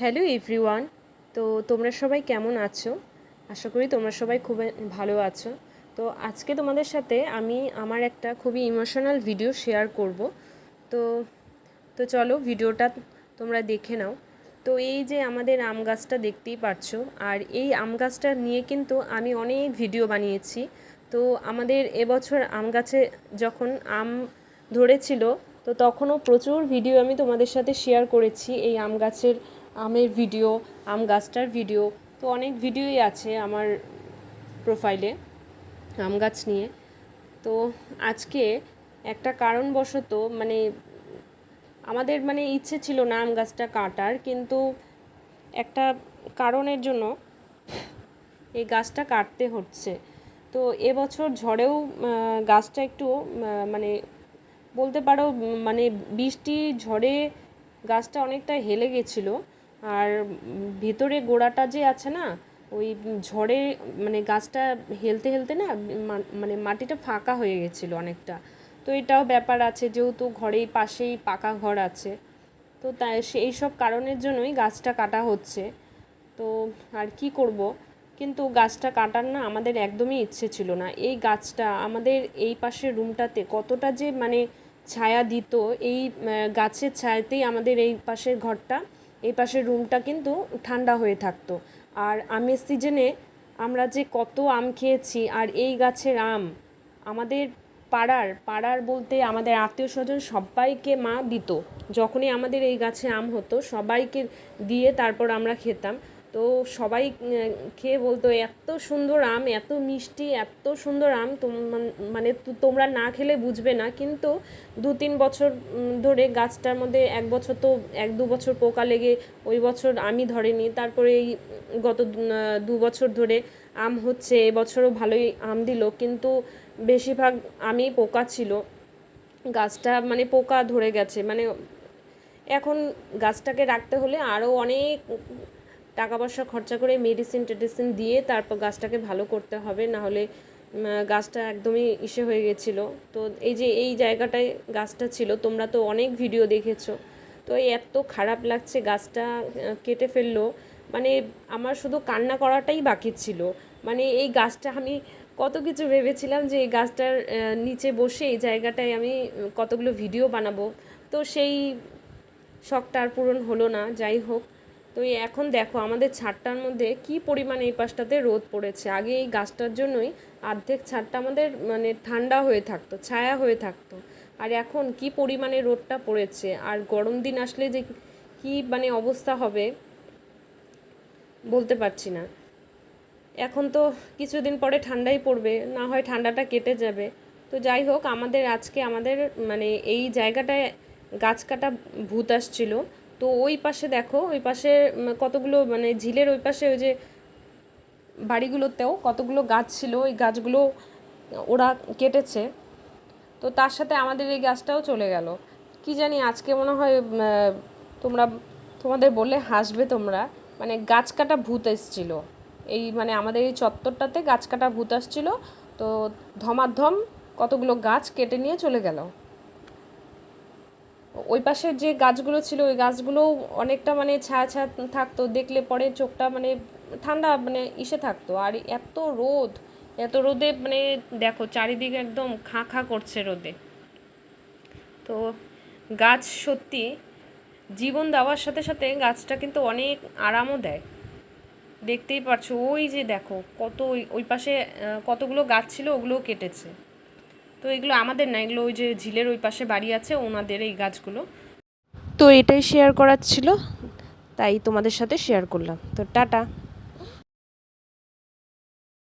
Hello everyone, তো তোমরা সবাই কেমন আছো? আশা করি তোমরা সবাই খুব ভালো আছো। তো আজকে তোমাদের সাথে আমি আমার একটা খুবই ইমোশনাল ভিডিও শেয়ার করব। তো তো চলো ভিডিওটা তোমরা দেখে নাও। তো এই যে আমাদের আম গাছটা দেখতেই পারছ, আর এই আম গাছটা নিয়ে কিন্তু আমি অনেক ভিডিও বানিয়েছি। তো আমাদের এবছর আম গাছে যখন আম ধরেছিল, তো তখনও প্রচুর ভিডিও আমি তোমাদের সাথে শেয়ার করেছি এই আম গাছের আমের ভিডিও আম গাছটার ভিডিও তো অনেক ভিডিওই আছে আমার প্রোফাইলে আম গাছ নিয়ে। তো আজকে একটা কারণবশত মানে আমাদের মানে ইচ্ছে ছিল না আম গাছটা কাটার, কিন্তু একটা কারণের জন্য এই গাছটা কাটতে হচ্ছে। তো এবছর ঝড়েও গাছটা একটু মানে বলতে পারো মানে বৃষ্টি ঝড়ে গাছটা অনেকটা হেলে গেছিল। আর ভেতরে গোড়াটা যে আছে না, ওই ঝড়ে মানে গাছটা হেলতে হেলতে না মানে মাটিটা ফাঁকা হয়ে গেছিল অনেকটা। তো এটাও ব্যাপার আছে, যেহেতু ঘরেই পাশেই পাকা ঘর আছে, তো তাই সেই সব কারণের জন্যই গাছটা কাটা হচ্ছে। তো আর কি করব? কিন্তু গাছটা কাটার না আমাদের একদমই ইচ্ছে ছিল না। এই গাছটা আমাদের এই পাশের রুমটাতে কতটা যে মানে ছায়া দিত, এই গাছের ছায়াতেই আমাদের এই পাশের ঘরটা এই পাশের রুমটা কিন্তু ঠান্ডা হয়ে থাকতো। আর আমের সিজনে আমরা যে কত আম খেয়েছি, আর এই গাছের আম, আমাদের পাড়ার পাড়ার বলতে আমাদের আত্মীয় স্বজন সবাইকে মা দিত। যখনই আমাদের এই গাছে আম হতো, সবাইকে দিয়ে তারপর আমরা খেতাম। তো সবাই খেয়ে বলতো, এত সুন্দর আম, এত মিষ্টি, এত সুন্দর আম মানে তোমরা না খেলে বুঝবে না। কিন্তু দু তিন বছর ধরে গাছটার মধ্যে এক বছর তো, এক দু বছর পোকা লেগে, ওই বছর আমি ধরেনি। তারপরে এই গত দু বছর ধরে আম হচ্ছে এবছরও ভালোই আম দিল। কিন্তু বেশিরভাগ আমি পোকা ছিল। গাছটা মানে পোকা ধরে গেছে। মানে এখন গাছটাকে রাখতে হলে আরও অনেক টাকা পয়সা খরচা করে মেডিসিন টেডিসিন দিয়ে তারপর গাছটাকে ভালো করতে হবে নাহলে গাছটা একদমই ইসে হয়ে গেছিল। তো এই যে এই জায়গাটায় গাছটা ছিল, তোমরা তো অনেক ভিডিও দেখেছ। তো এত খারাপ লাগছে গাছটা কেটে ফেলল। মানে আমার শুধু কান্না করাটাই বাকি ছিল। মানে এই গাছটা আমি কত কিছু ভেবেছিলাম যে এই গাছটার নিচে বসে এই জায়গাটায় আমি কতগুলো ভিডিও বানাবো। তো সেই শখটা আর পূরণ হলো না, যাই হোক। তো এখন দেখো আমাদের ছাদটার মধ্যে কি পরিমাণ এই পাশটাতে রোদ পড়েছে? আগে এই গাছটার জন্যই অর্ধেক ছাদটা আমাদের মানে ঠান্ডা হয়ে থাকতো, ছায়া হয়ে থাকতো। আর এখন কি পরিমাণে রোদটা পড়েছে? আর গরম দিন আসলে যে কি মানে অবস্থা হবে বলতে পারছি না। এখন তো কিছুদিন পরে ঠান্ডাই পড়বে, না হয় ঠান্ডাটা কেটে যাবে। তো যাই হোক, আমাদের আজকে আমাদের মানে এই জায়গাটায় গাছ কাটা ভূত আসছিল। তো ওই পাশে দেখো, ওই পাশে কতগুলো মানে ঝিলের ওই পাশে ওই যে বাড়িগুলোতেও কতগুলো গাছ ছিল, ওই গাছগুলো ওরা কেটেছে। তো তার সাথে আমাদের এই গাছটাও চলে গেল। কি জানি আজকে মনে হয় তোমরা, তোমাদের বললে হাসবে তোমরা মানে গাছ কাটা ভূত এসছিল। এই মানে আমাদের এই চত্বরটাতে গাছ কাটা ভূত আসছিল, তো ধমাধম কতগুলো গাছ কেটে নিয়ে চলে গেল। ওই পাশের যে গাছগুলো ছিল, ওই গাছগুলোও অনেকটা মানে ছায়া ছায়া থাকতো। দেখলে পরে চোখটা মানে ঠান্ডা মানে ইসে থাকতো। আর এত রোদ, এত রোদে মানে দেখো, চারিদিকে একদম খাঁ খাঁ করছে রোদে। তো গাছ সত্যি জীবন দেওয়ার সাথে সাথে গাছটা কিন্তু অনেক আরামও দেয়। দেখতেই পারছ, ওই যে দেখো, কত ওই পাশে কতগুলো গাছ ছিল, ওগুলোও কেটেছে। তো এগুলো আমাদের না, এগুলো ওই যে ঝিলের ওই পাশে বাড়ি আছে, ওনাদের এই গাছগুলো। তো এটাই শেয়ার করার ছিল, তাই তোমাদের সাথে শেয়ার করলাম। তো টাটা।